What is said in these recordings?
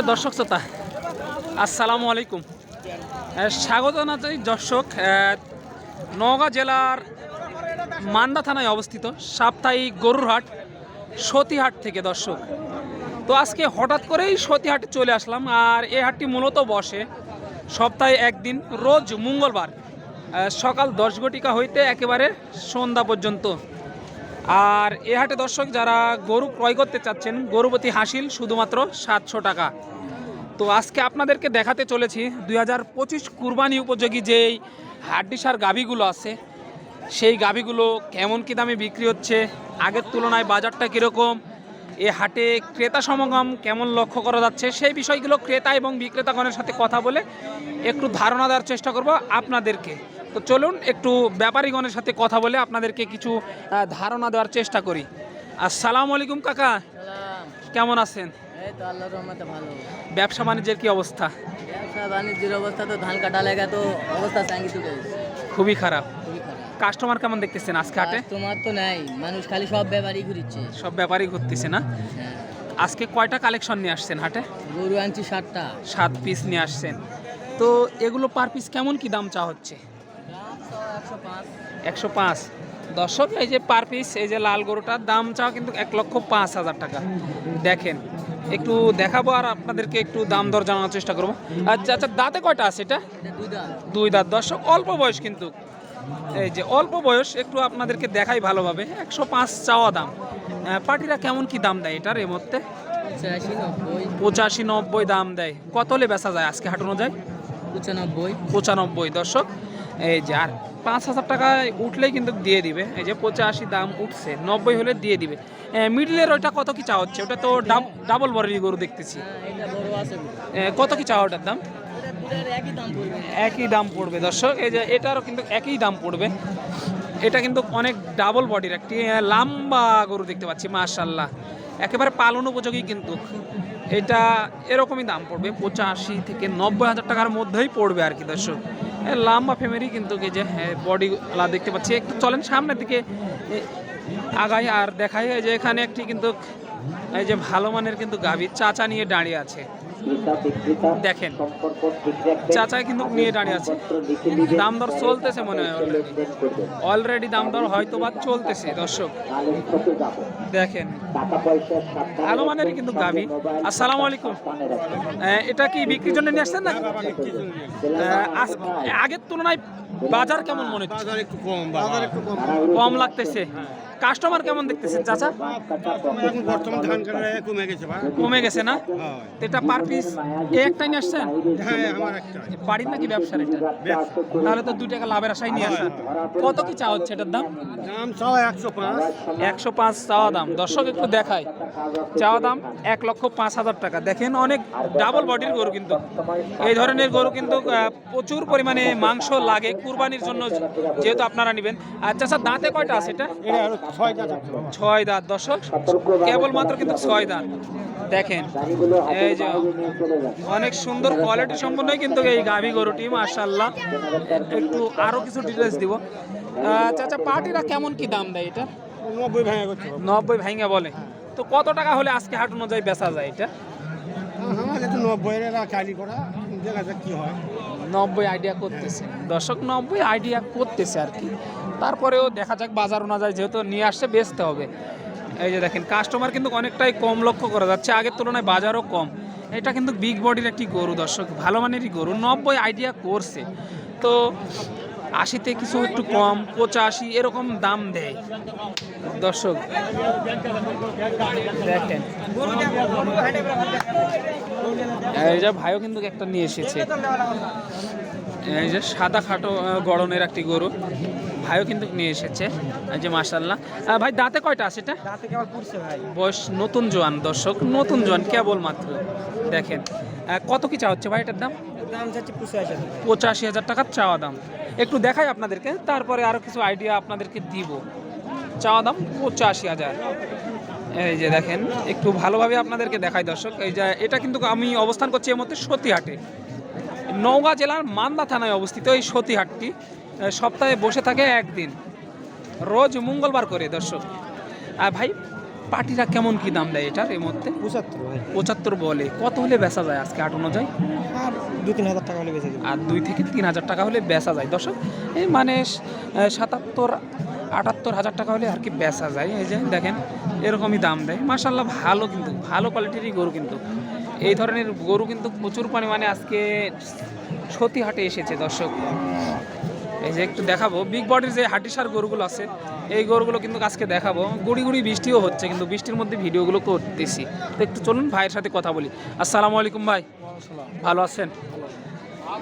সুপ্রিয় দর্শক শ্রোতা, আসসালামু আলাইকুম। স্বাগত জানাই দর্শক নওগাঁ জেলার মান্দা থানায় অবস্থিত সাপ্তাহিক গরুর হাট, সতীহাট থেকে দর্শক। তো আজকে হঠাৎ করেই সতীহাটে চলে আসলাম, আর এই হাটটি মূলত বসে সপ্তাহে একদিন, রোজ মঙ্গলবার সকাল দশ ঘটিকা হইতে একেবারে সন্ধ্যা পর্যন্ত। আর এ হাটে দর্শক, যারা গরু ক্রয় করতে চাচ্ছেন গরুপতি হাসিল শুধুমাত্র সাতশো টাকা। তো আজকে আপনাদেরকে দেখাতে চলেছি দুই হাজার পঁচিশ কুরবানি উপযোগী যেই হাড্ডিসার গাভিগুলো আছে সেই গাভিগুলো কেমন কী দামে বিক্রি হচ্ছে আগের তুলনায় বাজারটা কীরকম এ হাটে ক্রেতা সমাগম কেমন লক্ষ্য করা যাচ্ছে সেই বিষয়গুলো ক্রেতা এবং বিক্রেতাগণের সাথে কথা বলে একটু ধারণা দেওয়ার চেষ্টা করব আপনাদেরকে। তো চলুন একটু ব্যাপারীগণের সাথে কথা বলে আপনাদেরকে কিছু ধারণা দেওয়ার চেষ্টা করি। আসসালামু আলাইকুম কাকা। কেমন আছেন? এই তো আল্লাহর রহমতে ভালো। ব্যবসা বাণিজ্যের কি অবস্থা? ব্যবসা বাণিজ্যের অবস্থা তো ধান কাটা লেগে তো অবস্থা চাঙ্গি খুবই খারাপ। কাস্টমার কেমন দেখতেছেন আজকে হাটে? তোমার তো নাই মানুষ খালি সব ব্যাপারই ঘুরিচ্ছে। সব ব্যাপারই ঘুরতেছে না? হ্যাঁ। আজকে কয়টা কালেকশন নিয়ে আসছেন হাটে? গরু আনছি সাতটা। সাত পিস নিয়ে আসছেন। তো এগুলো পার পিস কেমন কি দাম চা হচ্ছে? একশো পাঁচ। একশো পাঁচ দর্শক এই যে পার পিস এই যে লাল গরুটার দাম চাও কিন্তু এক লক্ষ পাঁচ হাজার টাকা। দেখেন একটু দেখাবো আর আপনাদেরকে একটু দাম দর জানানোর চেষ্টা করব। আচ্ছা আচ্ছা দাঁতে কয়টা আছে এটা? দুই দাঁত। দর্শক অল্প বয়স কিন্তু। এই যে অল্প বয়স একটু আপনাদেরকে দেখাই ভালোভাবে। একশো পাঁচ চাওয়া দাম। পার্টিরা কেমন কি দাম দেয় এটার এই মধ্যে পঁচাশি নব্বই দাম দেয়। কত হলে বেচা যায়? আজকে হাঁটানো যায়? পঁচানব্বই। পঁচানব্বই দর্শক। এই যে আর পাঁচ হাজার টাকায় উঠলেই কিন্তু দিয়ে দিবে। এই যে পঁচাশি দাম উঠছে নব্বই হলে দিয়ে দিবে। মিডলের ওইটা কত কি চা হচ্ছে? ওটা তো ডাবল বরেরই গরু দেখতেছি। হ্যাঁ বড় কত কি চা ওটার দাম? একই দাম পড়বে। দর্শক। এই যে এটারও কিন্তু একই দাম পড়বে। এটা কিন্তু অনেক ডাবল বডির একটি লম্বা গরু দেখতে পাচ্ছি মাশাল্লাহ একেবারে পালন উপযোগী কিন্তু। এটা এরকমই দাম পড়বে পঁচাশি থেকে নব্বই হাজার টাকার মধ্যেই পড়বে আর কি দর্শক। লম্বা ফ্যামিলি কিন্তু কি যে হ্যাঁ বডিগুলা দেখতে পাচ্ছি। একটু চলেন সামনের দিকে আগাই আর দেখাই। যে এখানে একটি কিন্তু, এই যে ভালো মানের কিন্তু গাভী চাচা নিয়ে দাঁড়িয়ে আছে। দেখেন। চাচাই কিন্তু নিয়ে দাঁড়িয়ে আছে। দাম দর চলতেছে মনে হয় অলরেডি দাম দর হয়তো বা চলতেছে দর্শক। দেখেন। ভালো মানের কিন্তু দাবি আসসালামু আলাইকুম। এটা কি বিক্রির জন্য নিয়ে আসছেন না আহ, আগের তুলনায় বাজার কেমন মনে হচ্ছে? বাজার একটু কম বাজার একটু কম। কম লাগতেছে। কাস্টমার কেমন দেখতেছেন চাচা? এখন বর্তমান ধান কাটা কমে গেছে কমে গেছে না? এটা পার পিস একটাই নিয়ে আসছেন? হ্যাঁ আমার একটা। বাড়ির নাকি ব্যবসার এটা? তাহলে তো দুই টাকা লাভের আশাই নিয়ে আসা কত কি চা হচ্ছে এটার দাম? দাম চাও একশো পাঁচ। একশো পাঁচ চাওয়া দাম। দর্শক একটু দেখায়। চাওয়া দাম এক লক্ষ পাঁচ হাজার টাকা। দেখেন অনেক ডাবল বডির গরু কিন্তু। এই ধরনের গরু কিন্তু আহ, প্রচুর পরিমাণে মাংস লাগে কুরবানির জন্য যেহেতু আপনারা নেবেন। আচ্ছা স্যার দাঁতে কয়টা আছে এটা? ছয় দাঁত দর্শক কেবলমাত্র কিন্তু ছয় দাঁত। দেখেন এই যে অনেক সুন্দর কোয়ালিটি সম্পন্নই কিন্তু এই গাভী গরুটি মার্শাল্লাহ একটু আরও কিছু ডিটেলস দিব। চাচা পার্টিরা কেমন কি দাম দেয় এটা? নব্বই ভাঙা নব্বই ভাইঙ্গা বলে। তো কত টাকা হলে আজকে হাট অনুযায়ী বেচা যায় এটা? নব্বই কালি করা দেখা যাক কি হয়। নব্বই আইডিয়া করতেছে। দর্শক, নব্বই আইডিয়া করতেছে আর কি। তারপরেও দেখা যাক বাজার যায় যেহেতু নিয়ে আসছে, বেচতে হবে। এই যে দেখেন কাস্টমার কিন্তু অনেকটাই কম লক্ষ্য করা যাচ্ছে। আগের তুলনায় বাজারও কম। এটা কিন্তু বিগ বডির একটি গরু দর্শক, ভালো মানেরই গরু। নব্বই আইডিয়া করছে। তো আশিতে কিছু একটু কম পঁচাশি এরকম দাম দেয়। দর্শক দেখেন। এই যে ভাইও কিন্তু একটা নিয়ে এসেছে। এই যে সাদা খাটো গড়নের একটি গরু। ভাইও কিন্তু নিয়ে এসেছে। এই যে মাসাল্লাহ ভাই দাঁতে কয়টা আছে এটা? বয়স নতুন জোয়ান দর্শক নতুন জোয়ান কেবল মাত্র দেখেন কত কি চা হচ্ছে ভাই এটার দাম? পঁচাশি হাজার টাকার চাওয়া দাম। একটু দেখাই আপনাদেরকে, তারপরে আরও কিছু আইডিয়া আপনাদেরকে দিব। চাওয়া দাম পঁচাশি হাজার। এই যে দেখেন, একটু ভালোভাবে আপনাদেরকে দেখাই দর্শক, এই যে এটা কিন্তু আমি অবস্থান করছি এর মধ্যে সতীহাটে। নওগাঁ জেলার মান্দা থানায় অবস্থিত এই সতীহাটটি সপ্তাহে বসে থাকে একদিন। রোজ মঙ্গলবার করে দর্শক। আর ভাই পাটিরা কেমন কি দাম দেয় এটার এই মধ্যে পঁচাত্তর পঁচাত্তর বলে। কত হলে বেচা যায় আজকে হাট অনুযায়ী? আর দু তিন হাজার টাকা হলে বেঁচে যায়। আর দুই থেকে তিন হাজার টাকা হলে বেচা যায়। দর্শক এই মানে সাতাত্তর আটাত্তর হাজার টাকা হলে আর কি বেচা যায়। এই যে দেখেন এরকমই দাম দেয়। মার্শাল্লাহ ভালো কিন্তু ভালো কোয়ালিটিরই গরু কিন্তু। এই ধরনের গরু কিন্তু প্রচুর পরিমাণে আজকে সতী হাটে এসেছে দর্শক। এই যে একটু দেখাবো। বিগ বডির যে হাটিসার গরুগুলো আছে এই গরুগুলো কিন্তু আজকে দেখাবো। গুড়ি গুড়ি বৃষ্টিও হচ্ছে কিন্তু বৃষ্টির মধ্যে ভিডিওগুলো করতেছি। তো একটু চলুন ভাইয়ের সাথে কথা বলি। আসসালামু আলাইকুম ভাই। ভালো আছেন?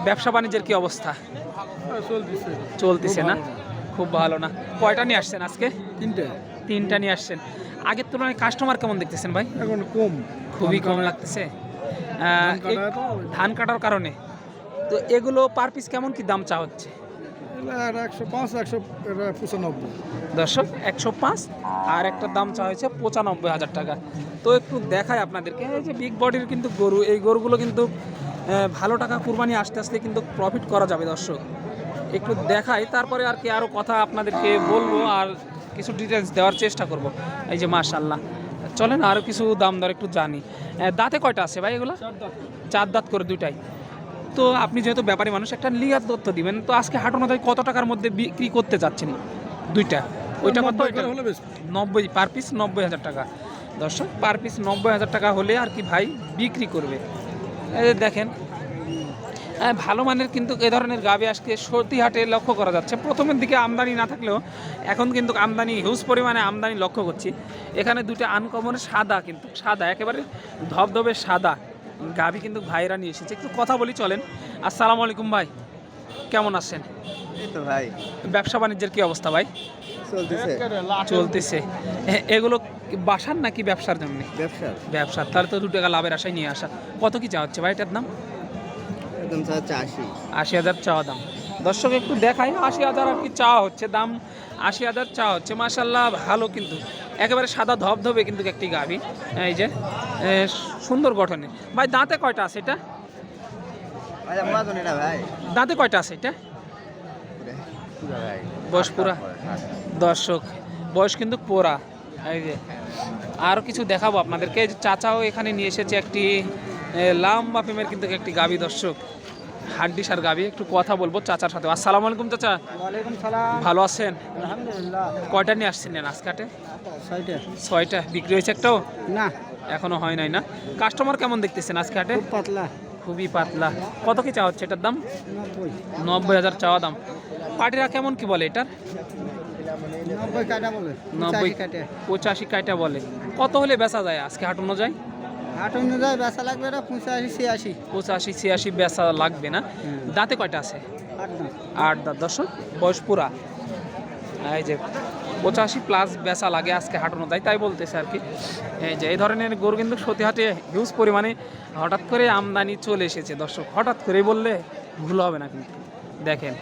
ব্যবসা বাণিজ্যের কি অবস্থা? চলতেছে। চলতেছে না? খুব ভালো। না। কয়টা নিয়ে আসছেন আজকে? তিনটে। তিনটা নিয়ে আসছেন। আগের তুলনায় কাস্টমার কেমন দেখতেছেন ভাই? এখন কম। খুবই কম লাগতেছে? ধান কাটার কারণে। তো এগুলো পার পিস কেমন কি দাম চা হচ্ছে? দর্শক একশো পাঁচ আর একটা দাম চা হয়েছে পঁচানব্বই হাজার টাকা। তো একটু দেখায় আপনাদেরকে এই যে বিগ বডির কিন্তু গরু এই গরুগুলো কিন্তু ভালো টাকা কুরবানি আস্তে আস্তে কিন্তু প্রফিট করা যাবে দর্শক। একটু দেখাই তারপরে আর কি আরও কথা আপনাদেরকে বলব আর কিছু ডিটেলস দেওয়ার চেষ্টা করব। এই যে মাশাল্লাহ চলেন আরও কিছু দাম দর একটু জানি। দাঁতে কয়টা আছে ভাই এগুলো? চার দাঁত করে দুইটাই। তো আপনি যেহেতু ব্যাপারী মানুষ একটা লিয়ার তথ্য দিবেন। তো আজকে হাট অনুযায়ী কত টাকার মধ্যে বিক্রি করতে যাচ্ছেন? দুইটা। ওইটা কত? নব্বই পার পিস নব্বই হাজার টাকা। দর্শক পার পিস নব্বই হাজার টাকা হলে আর কি ভাই বিক্রি করবে? দেখেন হ্যাঁ, ভালো মানের কিন্তু এ ধরনের গাবি আজকে সর্দি হাটে লক্ষ্য করা যাচ্ছে। প্রথমের দিকে আমদানি না থাকলেও এখন কিন্তু আমদানি হিউজ পরিমাণে আমদানি লক্ষ্য করছি। এখানে দুটো আনকমন সাদা কিন্তু সাদা একেবারে ধবধবে সাদা। গাবি কিন্তু ভাইরা নিয়ে এসেছে। একটু কথা বলি চলেন। আসসালামু আলাইকুম ভাই কেমন আছেন? তো ভাই। ব্যবসা বাণিজ্যের কি অবস্থা ভাই? চলতেছে। চলতেছে। এগুলো বাসার নাকি ব্যবসার জন্য? ব্যবসা ব্যবসার। তাহলে তো দু টাকা লাভের আশায় নিয়ে আসা। কত কি চা হচ্ছে ভাই এটার দাম? একদম চাষি আশি। হাজার চাওয়া দাম। দর্শক একটু দেখাই আশি হাজার আর কি চাওয়া হচ্ছে দাম। আশি হাজার চাওয়া হচ্ছে। মাসাল্লাহ ভালো কিন্তু। একেবারে সাদা ধবধবে কিন্তু একটি গাভি। এই যে সুন্দর গঠনে। ভাই দাঁতে কয়টা আছে এটা? দাঁতে কয়টা আছে এটা? বয়স পুরা? দর্শক বয়স কিন্তু পোড়া। এই যে আরও কিছু দেখাবো আপনাদেরকে। চাচাও এখানে নিয়ে এসেছে একটি লাম্বা ফেমের কিন্তু একটি গাবি দর্শক। হাড্ডিসার গাবি একটু কথা বলব চাচার সাথে। আসসালামু আলাইকুম চাচা। ওয়ালাইকুম সালাম। ভালো আছেন? আলহামদুলিল্লাহ। কয়টা নিয়ে আসছেন আজকাটে ছয়টা। ছয়টা। বিক্রি হয়েছে একটাও? না। এখনও হয় নাই না। কাস্টমার কেমন দেখতেছেন আজকে হাটে? পাতলা। খুবই পাতলা। কত কি চাওয়া হচ্ছে এটার দাম? নব্বই। হাজার চাওয়া দাম। পার্টিরা কেমন কি বলে এটার? নব্বই কাটা কাটে। পঁচাশি কাইটা বলে। কত হলে বেচা যায় আজকে হাট অনুযায়ী? আট অনুযায়ী বেচা লাগবে না পঁচাশি ছিয়াশি। পঁচাশি ছিয়াশি বেচা লাগবে না। দাঁতে কয়টা আছে? আট দাঁত। দর্শক বয়স পুরা। এই যে পঁচাশি প্লাস বেচা লাগে আজকে হাঁটানো যায় তাই বলতেছে আর কি। যে এই ধরনের গরু কিন্তু সতী হাটে হিউজ পরিমাণে হঠাৎ করে আমদানি চলে এসেছে। দর্শক, হঠাৎ করে বললে ভুল হবে না কিন্তু। দেখেন